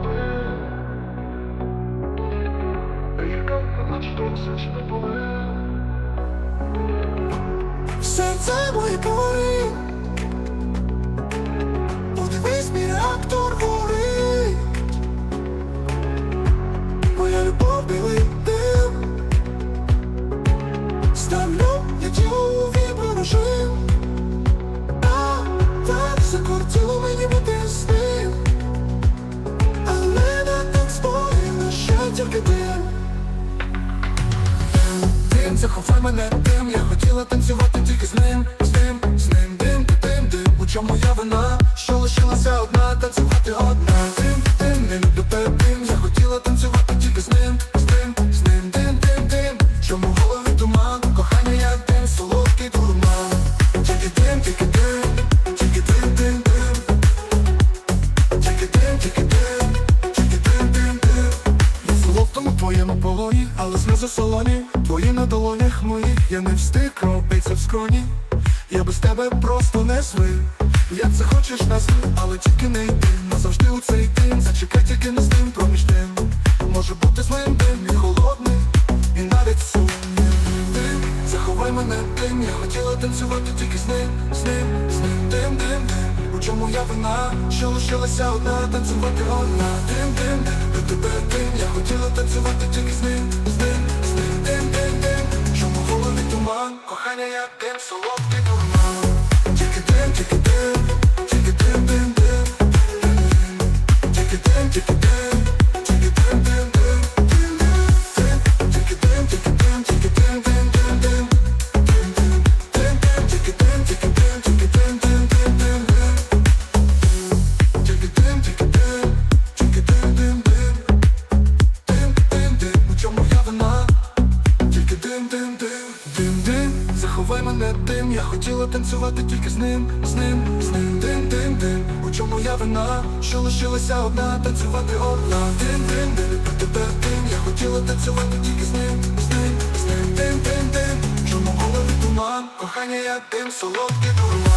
Thank you. Мене дим Я хотіла танцювати тільки з ним, з ним, з ним. Дим, дим, дим, у чому я вина? Що лишилася одна, танцювати одна. Дим, дим, не люблю тебе дим Я хотіла танцювати тільки з ним, з ним, з ним. Дим, дим, дим, чому в голові туман? Кохання я дим, солодкий дурман. Тільки дим, тільки дим, тільки дим, дим, дим. Тільки дим, тільки дим, тільки дим, дим, дим. Я солодкому твоєму полоні, але сльози солоні Твої на долонях моїх, я не встиг кропиться в скроні. Я без тебе просто не звик Як захочеш назви, але тільки не йди. Назавжди у цей день, зачекай тільки не з ним проміж ним Може бути з моїм дим і холодний, і навіть сумним Дим, заховай мене дим, я хотіла танцювати тільки з ним, з ним, з ним. Дим, дим, дим, у чому я вина, що лишилася одна, танцювати одна? Дим, дим, дим, люблю тебе дим, я хотіла танцювати тільки з ним, з ним як хотіла танцювати тільки з ним, з ним, з ним. Дим, дим, дим, у чому я вина? Що лишилася одна, танцювати одна. Дим, дим, дим, люблю тебе дим. Я хотіла танцювати тільки з ним, з ним, з ним. Дим, дим, дим, чому голові туман? Кохання як дим, солодкий дурман